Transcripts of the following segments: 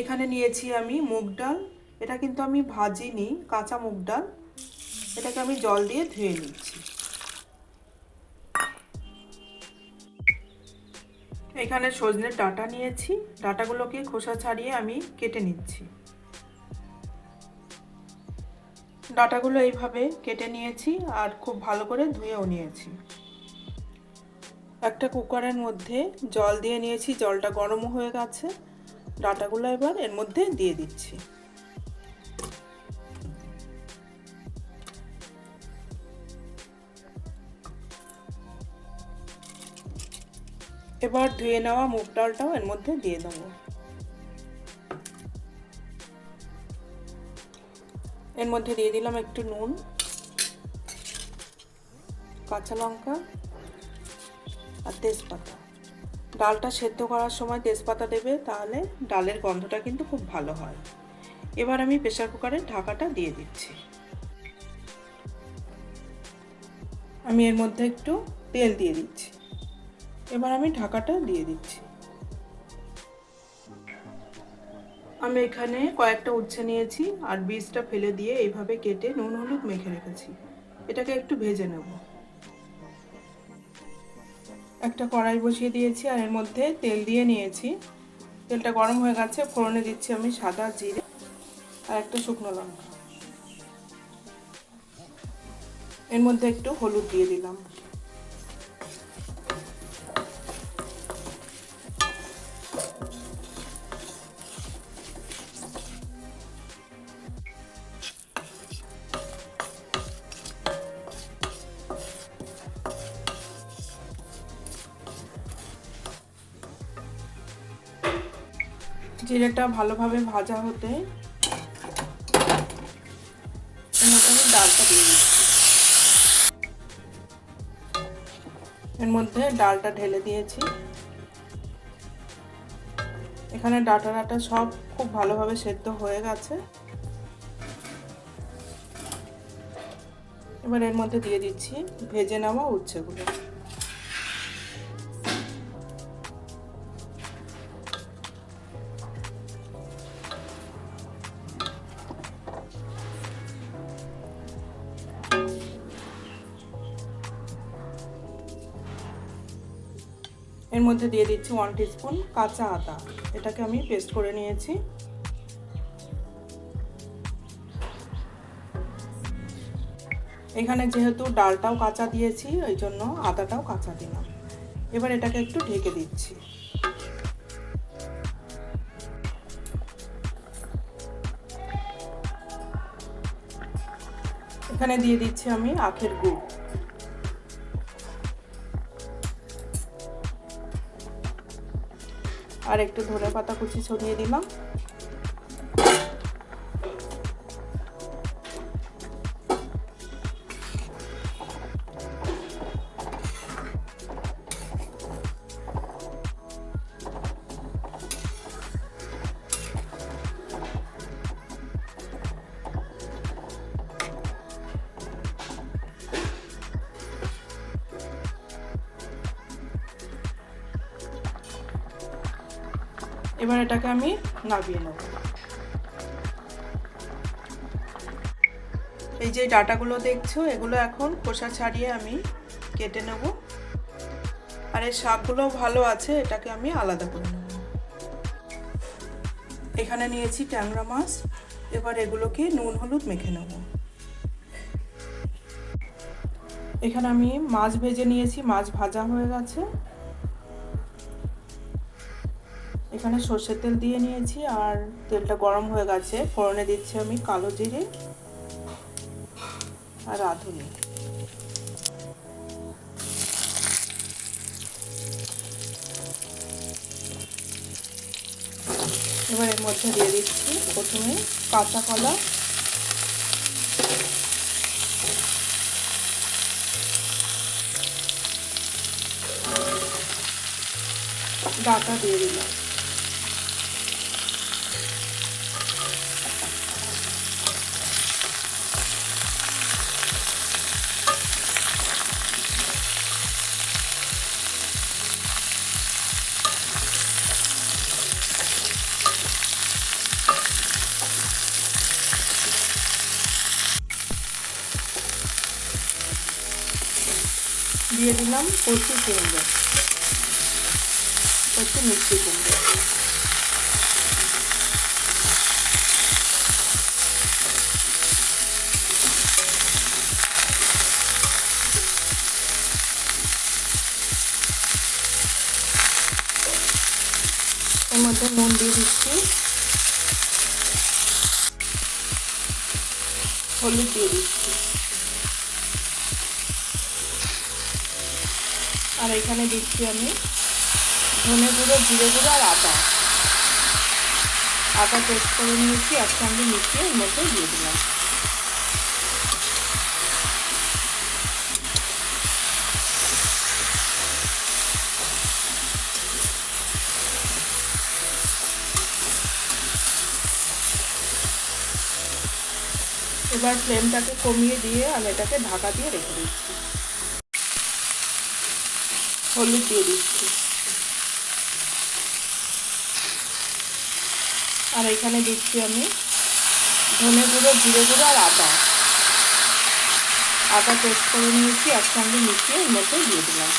এখানে নিয়েছি আমি মুগ ডাল। এটা কিন্তু আমি ভাজিনি, কাঁচা মুগ ডাল। এটাকে আমি জল দিয়ে ধুয়ে নিচ্ছি। এখানে সজনের ডাটা নিয়েছি। ডাটাগুলোকে খোসা ছাড়িয়ে আমি কেটে নিচ্ছি। ডাটাগুলো এইভাবে কেটে নিয়েছি আর খুব ভালো করে ধুয়েও নিয়েছি। একটা কুকারের মধ্যে জল দিয়ে নিয়েছি। জলটা গরমও হয়ে গেছে। ডাটাগুলো এবার এর মধ্যে দিয়ে দিচ্ছি। এবার ধুয়ে নেওয়া মুগ ডালটাও এর মধ্যে দিয়ে দেবো। এর মধ্যে দিয়ে দিলাম একটু নুন, কাঁচা লঙ্কা আর তেজপাতা। ডালটা সেদ্ধ করার সময় তেজপাতা দেবে, তাহলে ডালের গন্ধটা কিন্তু খুব ভালো হয়। এবার আমি প্রেশার কুকারের ঢাকাটা দিয়ে দিচ্ছি। আমি এর মধ্যে একটু তেল দিয়ে দিচ্ছি। এবার আমি ঢাকাটা দিয়ে দিচ্ছি। আমি এখানে কয়েকটা উচ্ছে নিয়েছি, আর বীজটা ফেলে দিয়ে এইভাবে কেটে নুন, হলুদ মেখে রেখেছি। এটাকে একটু ভেজে নেব। একটা কড়াই বসিয়ে দিয়েছি আর এর মধ্যে তেল দিয়ে নিয়েছি। তেলটা গরম হয়ে গেছে, ফোড়নে দিচ্ছি আমি সাদা জিরে আর একটা শুকনো লঙ্কা। এর মধ্যে একটু হলুদ দিয়ে দিলাম। জিরেটা ভালোভাবে ভাজা হতে এর মধ্যে ডালটা দিয়ে দিচ্ছি। এর মধ্যে ডালটা ঢেলে দিয়েছি। এখানে ডাটা ডাটা সব খুব ভালোভাবে সেদ্ধ হয়ে গেছে। এবার এর মধ্যে দিয়ে দিচ্ছি ভেজে নেওয়া উচ্ছেগুলো। এর মধ্যে দিয়ে দিচ্ছি ওয়ান টিস্পুন কাঁচা আদা। এটাকে আমি পেস্ট করে নিয়েছি। এখানে যেহেতু ডালটাও কাঁচা দিয়েছি, ওই জন্য আদাটাও কাঁচা দিলাম। এবার এটাকে একটু ঢেকে দিচ্ছি। এখানে দিয়ে দিচ্ছি আমি আখের গুড়। আর একটু ধনে পাতা কুচি ছড়িয়ে দিলাম। এবার এটাকে আমি নামিয়ে নেব। এই যে ডাটাগুলো দেখছ, এগুলো এখন খোসা ছাড়িয়ে আমি কেটে নেব। আর এই শাকগুলো ভালো আছে, এটাকে আমি আলাদা করে নেব। এখানে নিয়েছি ট্যাংরা মাছ, এবার এগুলোকে নুন, হলুদ মেখে নেব। এখানে আমি মাছ ভেজে নিয়েছি, মাছ ভাজা হয়ে গেছে। এখানে সর্ষের তেল দিয়ে নিয়েছি আর তেলটা গরম হয়ে গেছে। ফোড়নে দিচ্ছি আমি কালো জিরে আর রাঁধুনি এবার এর মধ্যে দিয়ে দিচ্ছি প্রথমে কাঁচা কলা। ডাটা দিয়ে দিলাম। দিয়ে দিলাম কচি কুমড়ো। কচি মিষ্টি কুমড়ো। এর মধ্যে নুন দিয়ে দিচ্ছি। হলুদ দিয়ে দিচ্ছি। আর এখানে দিচ্ছি আমি ধনে গুঁড়ো, জিরে গুঁড়ো আর আদা। আদা পেস্ট করে নিয়েছি, একসঙ্গে মিশিয়ে এর মধ্যে দিয়ে দিলাম। এবার ফ্লেমটাকে কমিয়ে দিয়ে আমি এটাকে ঢাকা দিয়ে রেখে দিচ্ছি। হলুদ দিয়ে দিচ্ছি। আর এখানে দিচ্ছি আমি ধনে গুঁড়ো, জিরে গুঁড়ো আর আদা। আদা পেস্ট করে নিয়েছি, একসঙ্গে মিশিয়ে এর মধ্যে দিয়ে দিলাম।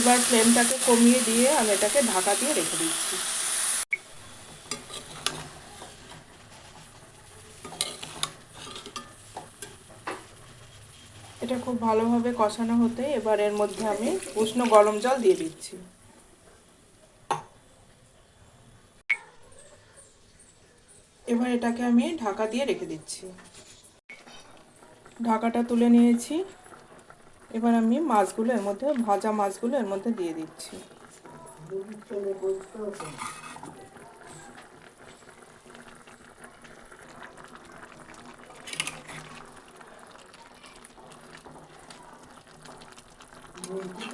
এবার ফ্লেমটাকে কমিয়ে দিয়ে আমি এটাকে ঢাকা দিয়ে রেখে দিচ্ছি। এটা খুব ভালোভাবে কষানো হতে এবার এর মধ্যে আমি উষ্ণ গরম জল দিয়ে দিচ্ছি। এবার এটাকে আমি ঢাকা দিয়ে রেখে দিচ্ছি। ঢাকাটা তুলে নিয়েছি। এবার আমি মাছগুলো এর মধ্যে, ভাজা মাছগুলো এর মধ্যে দিয়ে দিচ্ছি।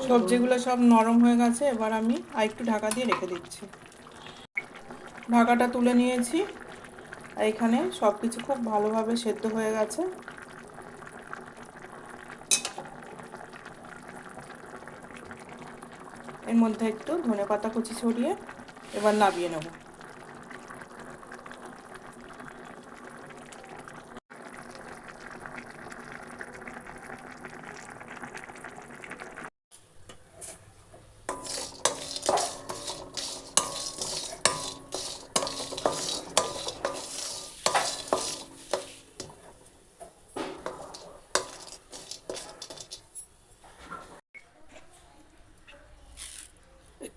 সবজিগুলো সব নরম হয়ে গেছে, এবার আমি আর একটু ঢাকা দিয়ে রেখে দিচ্ছি। ঢাকাটা তুলে নিয়েছি এখানে সব কিছু খুব ভালোভাবে সেদ্ধ হয়ে গেছে। এর মধ্যে একটু ধনে পাতা কুচি ছড়িয়ে এবার নাবিয়ে নেব।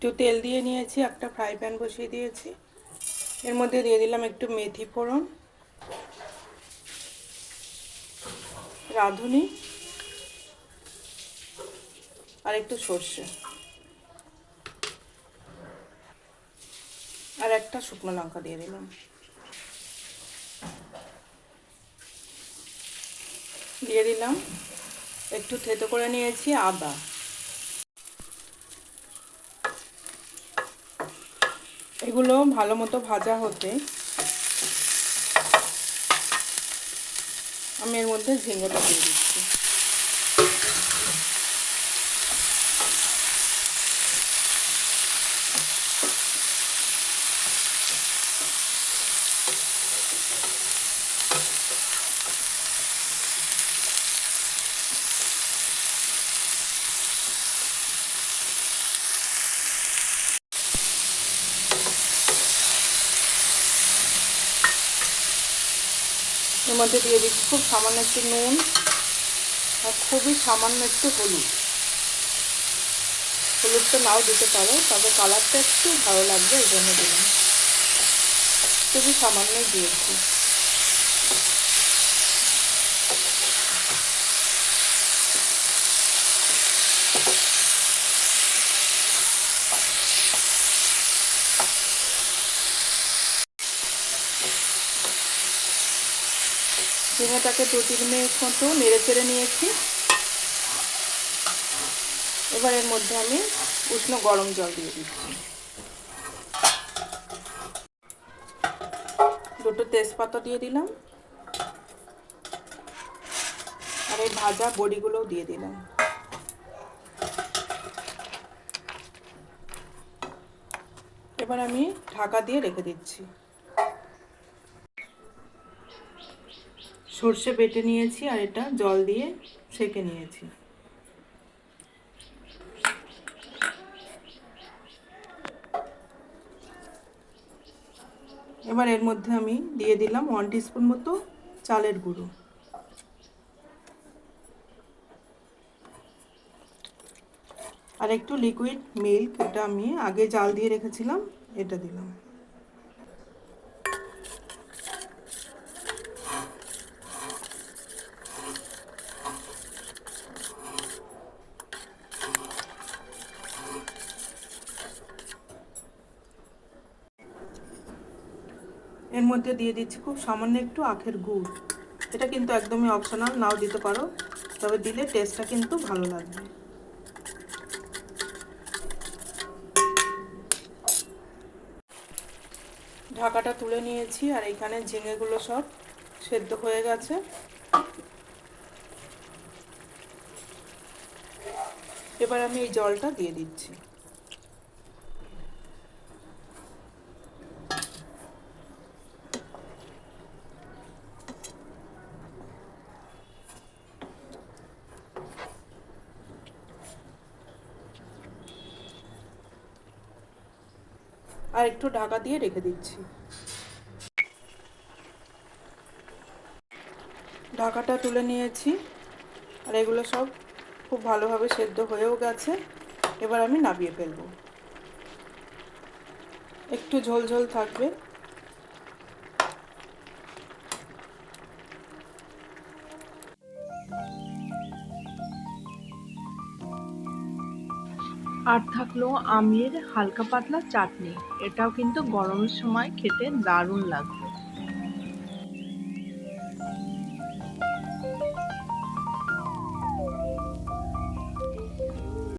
একটু তেল দিয়ে নিয়েছি, একটা ফ্রাই প্যান বসিয়ে দিয়েছি। এর মধ্যে দিয়ে দিলাম একটু মেথি ফোড়ন, রাঁধুনি আর একটু সর্ষে। আর একটা শুকনো লঙ্কা দিয়ে দিলাম। দিয়ে দিলাম, একটু থেতো করে নিয়েছি আদা। এগুলো ভালো মতো ভাজা হতে আমি এর মধ্যে ঝিঙ্গেটা দিয়ে দিচ্ছি। এর মধ্যে দিয়ে দিচ্ছি খুব সামান্য একটু নুন আর খুবই সামান্য একটু হলুদ। হলুদটা নাও দিতে পারো, তবে কালারটা একটু ভালো লাগবে, এই জন্য দিলাম। খুবই সামান্যই দিয়েছি। ঝিঙেটাকে দু তিন মিনিট মতো নেড়ে চেড়ে নিয়েছি। এবার এর মধ্যে আমি উষ্ণ গরম জল দিয়ে দিচ্ছি। দুটো তেজপাতা দিয়ে দিলাম। আর এই ভাজা বড়িগুলোও দিয়ে দিলাম। এবার আমি ঢাকা দিয়ে রেখে দিচ্ছি। সর্ষে বেটে নিয়েছি আর এটা জল দিয়ে সেকে নিয়েছি। এবার এর মধ্যে আমি দিয়ে দিলাম ওয়ান টিস্পুন মতো চালের গুঁড়ো। আর একটু লিকুইড মিল্ক এটা আমি আগে জাল দিয়ে রেখেছিলাম, এটা দিলাম। এর মধ্যে দিয়ে দিচ্ছি খুব সামান্য একটু আখের গুড়। এটা কিন্তু একদমই অপশনাল নাও দিতে পারো। তবে দিলে টেস্টটা কিন্তু ভালো লাগবে। ঢাকাটা তুলে নিয়েছি আর এখানে ঝিঙেগুলো সব সেদ্ধ হয়ে গেছে। এবার আমি এই জলটা দিয়ে দিচ্ছি। আর একটু ঢাকা দিয়ে রেখে দিচ্ছি। ঢাকাটা তুলে নিয়েছি। আর এগুলো সব খুব ভালোভাবে সেদ্ধ হয়েও গেছে। এবার আমি নামিয়ে ফেলব। একটু ঝোল ঝোল থাকবে। আর থাকল আমের হালকা পাতলা চাটনি। এটাও কিন্তু গরমের সময় খেতে দারুণ লাগবে।